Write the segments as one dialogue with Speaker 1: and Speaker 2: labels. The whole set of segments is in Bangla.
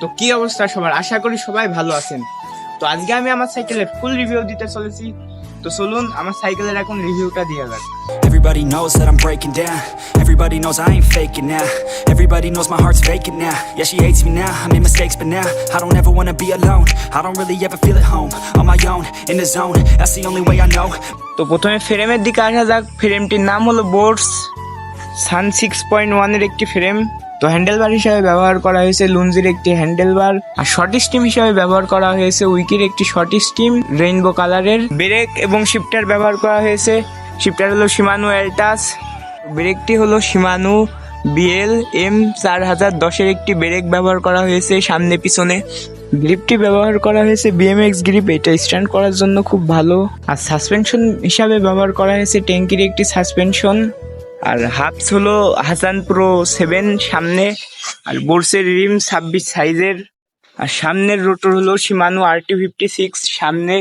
Speaker 1: তো কি অবস্থা সবার আশা করি সবাই ভালো আছেন তো আজকে আমি আমার সাইকেলের ফুল রিভিউ দিতে চলেছি তো চলুন আমার সাইকেলের এখন রিভিউটা দিয়ে যাক
Speaker 2: Everybody knows that I'm breaking down Everybody knows I ain't faking now Everybody knows my heart's vacant now Yeah, she hates me now, I made mistakes but now I don't ever wanna be alone I don't really ever feel at home On my own, in the zone That's the only way I know
Speaker 1: তো প্রথমে ফ্রেমের দিকে আসা যাক ফ্রেমটির নাম হলো বোর্ডস সান সিক্স পয়েন্ট ওয়ানের একটি ফ্রেম তো হ্যান্ডেলবার হিসাবে ব্যবহার করা হয়েছে লুঞ্জির একটি হ্যান্ডেলবার আর শর্ট স্টিম হিসাবে ব্যবহার করা হয়েছে উইকির একটি শর্ট স্টিম রেইনবো কালারের ব্রেক এবং শিফটার ব্যবহার করা হয়েছে। শিফটার হলো সীমানু এলটাস। ব্রেকটি হলো সীমানু বিএল এম চার হাজার দশের একটি ব্রেক ব্যবহার করা হয়েছে সামনে পিছনে। গ্রিপটি ব্যবহার করা হয়েছে বিএমএক্স গ্রিপ এটা স্ট্যান্ড করার জন্য খুব ভালো। আর সাসপেনশন হিসাবে ব্যবহার করা হয়েছে ট্যাঙ্কির একটি সাসপেনশন আর হাফস হলো হাসান প্রো সেভেন সামনে, আর বোর্সের রিম ছাব্বিশ সাইজের আর সামনের রোটর হলো সীমানু আরটি ফিফটি সিক্স সামনে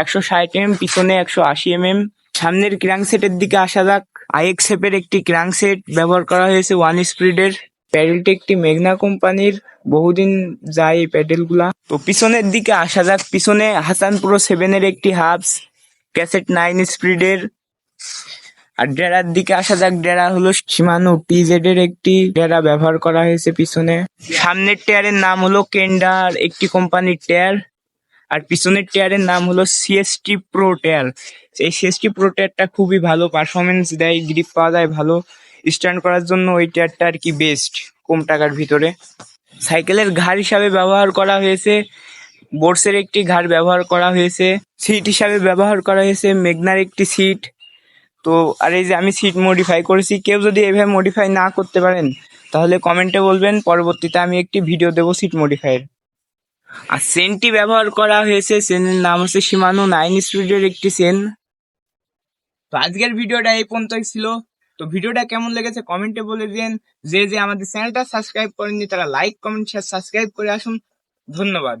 Speaker 1: একশো ষাট এম পিছনে একশো আশি এম এম সামনের ক্রাং সেটের দিকে আসা যাক। আইএক্সএফের একটি ক্রাং সেট ব্যবহার করা হয়েছে ওয়ান স্পিডের প্যাডেলটি একটি মেঘনা কোম্পানির। বহুদিন যায় এই প্যাডেলগুলা তো পিছনের দিকে আসা যাক। পিছনে হাসান প্রো সেভেনের একটি হাবস ক্যাসেট নাইন স্পিডের আর ডেরার দিকে আসা যাক, ডেরা হলো সীমানু টিজেড এর একটি ডেরা ব্যবহার করা হয়েছে পিছনে। সামনের টায়ারের নাম হলো কেন্ডার একটি কোম্পানির টায়ার। আর পিছনের টায়ারের নাম হলো সিএসটি প্রো টায়ার এই সিএসটি প্রো টায়ারটা খুবই ভালো পারফরমেন্স দেয় গ্রিপ পাওয়া যায়, ভালো। স্ট্যান্ড করার জন্য ওই টায়ারটা আর কি বেস্ট কম টাকার ভিতরে। সাইকেলের ঘাড় হিসাবে ব্যবহার করা হয়েছে, বোর্সের একটি ঘাড় ব্যবহার করা হয়েছে সিট হিসাবে ব্যবহার করা হয়েছে, মেঘনার একটি সিট তো আর এই যে আমি সিট মডিফাই করেছি, কেউ যদি এভাবে মডিফাই না করতে পারেন, তাহলে কমেন্টে বলবেন, পরবর্তীতে আমি একটি ভিডিও দেবো সিট মডিফাইয়ের আর সেনটি ব্যবহার করা হয়েছে সেনের নাম হচ্ছে সীমানো নাইন স্পিডের একটি সেন তো আজকের ভিডিওটা এই পর্যন্তই ছিল। তো ভিডিওটা কেমন লেগেছে কমেন্টে বলে দিন যে যে আমাদের চ্যানেলটা সাবস্ক্রাইব করেননি, তারা লাইক কমেন্ট শেয়ার সাবস্ক্রাইব করে আসুন। ধন্যবাদ।